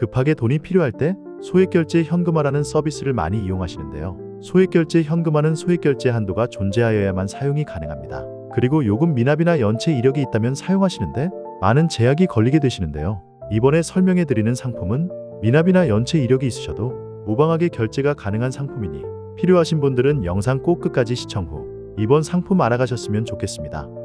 급하게 돈이 필요할 때 소액결제 현금화라는 서비스를 많이 이용하시는데요. 소액결제 현금화는 소액결제 한도가 존재하여야만 사용이 가능합니다. 그리고 요금 미납이나 연체 이력이 있다면 사용하시는데 많은 제약이 걸리게 되시는데요. 이번에 설명해 드리는 상품은 미납이나 연체 이력이 있으셔도 무방하게 결제가 가능한 상품이니 필요하신 분들은 영상 꼭 끝까지 시청 후 이번 상품 알아가셨으면 좋겠습니다.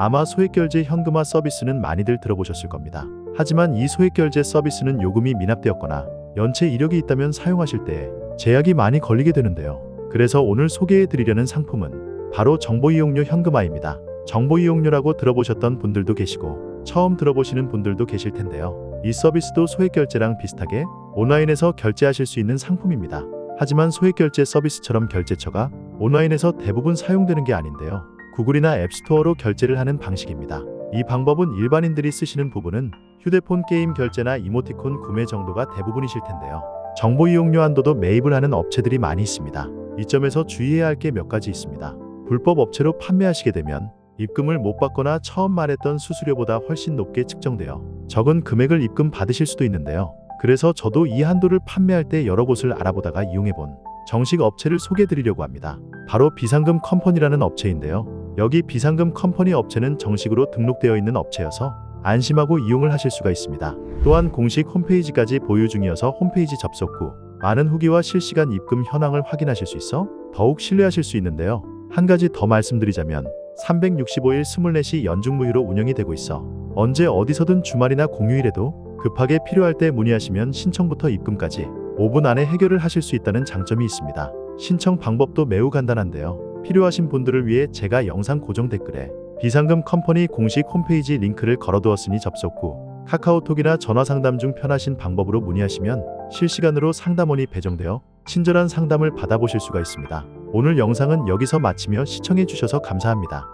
아마 소액결제 현금화 서비스는 많이들 들어보셨을 겁니다. 하지만 이 소액결제 서비스는 요금이 미납되었거나 연체 이력이 있다면 사용하실 때 제약이 많이 걸리게 되는데요. 그래서 오늘 소개해 드리려는 상품은 바로 정보 이용료 현금화입니다. 정보 이용료라고 들어보셨던 분들도 계시고 처음 들어보시는 분들도 계실 텐데요. 이 서비스도 소액결제랑 비슷하게 온라인에서 결제하실 수 있는 상품입니다. 하지만 소액결제 서비스처럼 결제처가 온라인에서 대부분 사용되는 게 아닌데요. 구글이나 앱스토어로 결제를 하는 방식입니다. 이 방법은 일반인들이 쓰시는 부분은 휴대폰 게임 결제나 이모티콘 구매 정도가 대부분이실 텐데요. 정보 이용료 한도도 매입을 하는 업체들이 많이 있습니다. 이 점에서 주의해야 할 게 몇 가지 있습니다. 불법 업체로 판매하시게 되면 입금을 못 받거나 처음 말했던 수수료보다 훨씬 높게 측정되어 적은 금액을 입금 받으실 수도 있는데요. 그래서 저도 이 한도를 판매할 때 여러 곳을 알아보다가 이용해본 정식 업체를 소개해 드리려고 합니다. 바로 비상금 컴퍼니라는 업체인데요. 여기 비상금 컴퍼니 업체는 정식으로 등록되어 있는 업체여서 안심하고 이용을 하실 수가 있습니다. 또한 공식 홈페이지까지 보유 중이어서 홈페이지 접속 후 많은 후기와 실시간 입금 현황을 확인하실 수 있어 더욱 신뢰하실 수 있는데요. 한 가지 더 말씀드리자면 365일 24시 연중무휴로 운영이 되고 있어 언제 어디서든 주말이나 공휴일에도 급하게 필요할 때 문의하시면 신청부터 입금까지 5분 안에 해결을 하실 수 있다는 장점이 있습니다. 신청 방법도 매우 간단한데요. 필요하신 분들을 위해 제가 영상 고정 댓글에 비상금 컴퍼니 공식 홈페이지 링크를 걸어두었으니 접속 후 카카오톡이나 전화 상담 중 편하신 방법으로 문의하시면 실시간으로 상담원이 배정되어 친절한 상담을 받아보실 수가 있습니다. 오늘 영상은 여기서 마치며 시청해 주셔서 감사합니다.